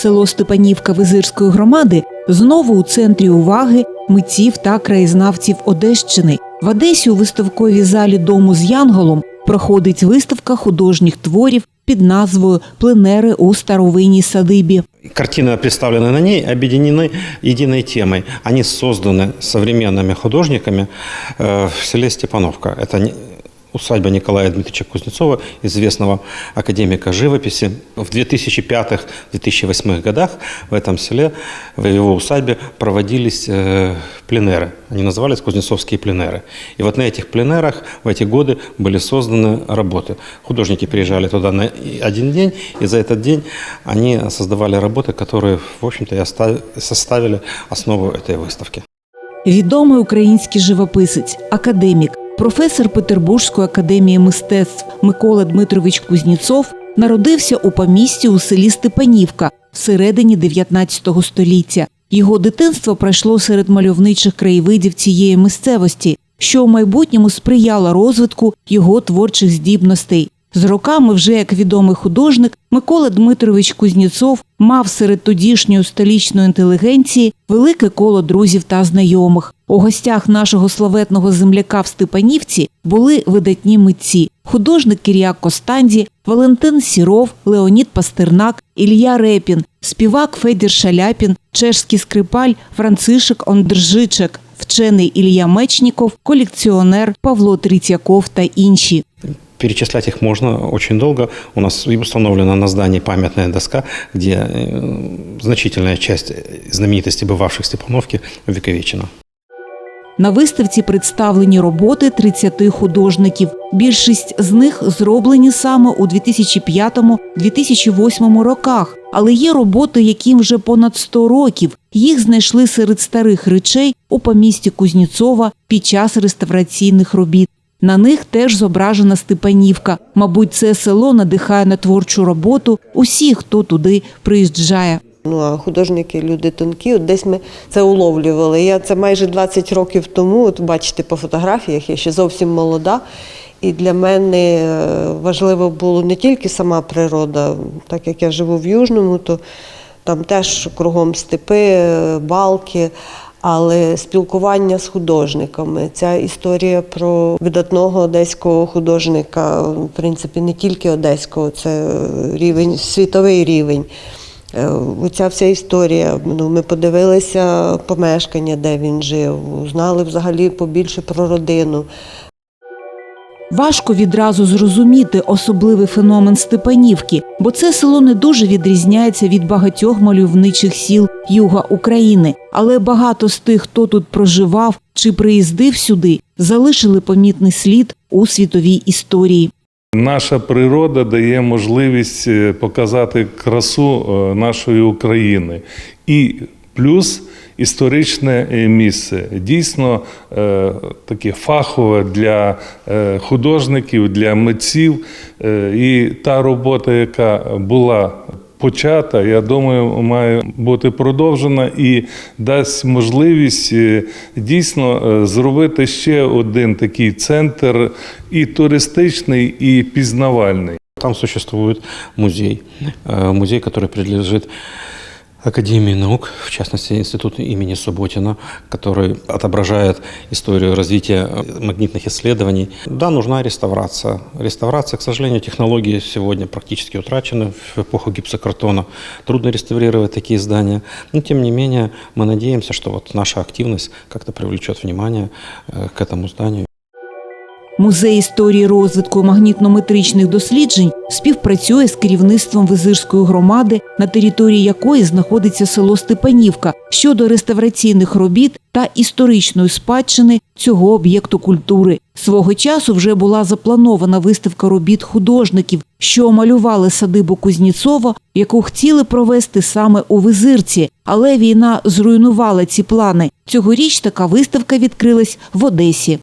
Село Степанівка Визирської громади знову у центрі уваги митців та краєзнавців Одещини. В Одесі у виставковій залі дому з Янголом проходить виставка художніх творів під назвою Пленери у старовинній садибі. Картины, представленные на ней, объединены единой темой. Они созданы современными художниками э, в селе Степановка. Это не- усадьба Николая Дмитриевича Кузнецова, известного академика живописи. В 2005-2008 годах в этом селе, в его усадьбе проводились э, пленеры. Они назывались Кузнецовские пленеры. И вот на этих пленерах в эти годы были созданы работы. Художники приезжали туда на один день, и за этот день они создавали работы, которые, в общем-то, и оста- составили основу этой выставки. Відомий український живописець, академік, Професор Петербурзької академії мистецтв Микола Дмитрович Кузнєцов народився у помісті у селі Степанівка всередині 19 століття. Його дитинство пройшло серед мальовничих краєвидів цієї місцевості, що у майбутньому сприяло розвитку його творчих здібностей. З роками, вже як відомий художник, Микола Дмитрович Кузнєцов мав серед тодішньої столічної інтелігенції велике коло друзів та знайомих. У гостях нашого славетного земляка в Степанівці були видатні митці: художник Кіріак Костанді, Валентин Сіров, Леонід Пастернак, Ілля Репін, співак Федір Шаляпін, чешський скрипаль Францишек Ондржичек, вчений Ілля Мечніков, колекціонер Павло Трітяков та інші. Перечислять их можно очень долго. У нас установлена на здании памятная доска, где э, значительная часть знаменитостей, бывавших в Степановке, увековечена. На виставці представлені роботи 30 художників. Більшість з них зроблені саме у 2005-2008 роках. Але є роботи, яким вже понад 100 років. Їх знайшли серед старих речей у помісті Кузнєцова під час реставраційних робіт. На них теж зображена Степанівка. Мабуть, це село надихає на творчу роботу усіх, хто туди приїжджає. Ну а художники люди тонкі, от десь ми це уловлювали. Я це майже 20 років тому. От бачите по фотографіях, я ще зовсім молода. І для мене е, важливо було не тільки сама природа, так як я живу в Южному, то там теж кругом степи, е, балки, але спілкування з художниками. Ця історія про видатного одеського художника, в принципі, не тільки одеського, це рівень, світовий рівень. Е, Оця вся історія. Ну, ми подивилися помешкання, де він жив, знали взагалі побільше про родину. Важко відразу зрозуміти особливий феномен Степанівки, бо це село не дуже відрізняється від багатьох мальовничих сіл юга України. Але багато з тих, хто тут проживав чи приїздив сюди, залишили помітний слід у світовій історії. Наша природа дає можливість е, показати красу е, нашої України і плюс історичне е, місце. Дійсно е, таке фахове для е, художників, для митців. І та робота, яка була почата, я думаю, має бути продовжена і дасть можливість дійсно зробити ще один такий центр і туристичний, і пізнавальний. Там существует музей, музей, который принадлежит Академии наук, в частности, Институт имени Субботина, который отображает историю развития э, магнитных исследований. Да, нужна реставрация. Реставрация, к сожалению, технологии сегодня практически утрачены в эпоху гипсокартона. Трудно реставрировать такие здания. Но, тем не менее, мы надеемся, что вот наша активность как-то привлечет внимание э, к этому зданию. Музей історії розвитку магнітнометричних досліджень співпрацює з керівництвом Визирської громади, на території якої знаходиться село Степанівка щодо реставраційних робіт та історичної спадщини цього об'єкту культури. Свого часу вже була запланована виставка робіт художників, що малювали садибу Кузнєцова, яку хотіли провести саме у Визирці, але війна зруйнувала ці плани. Цьогоріч така виставка відкрилась в Одесі.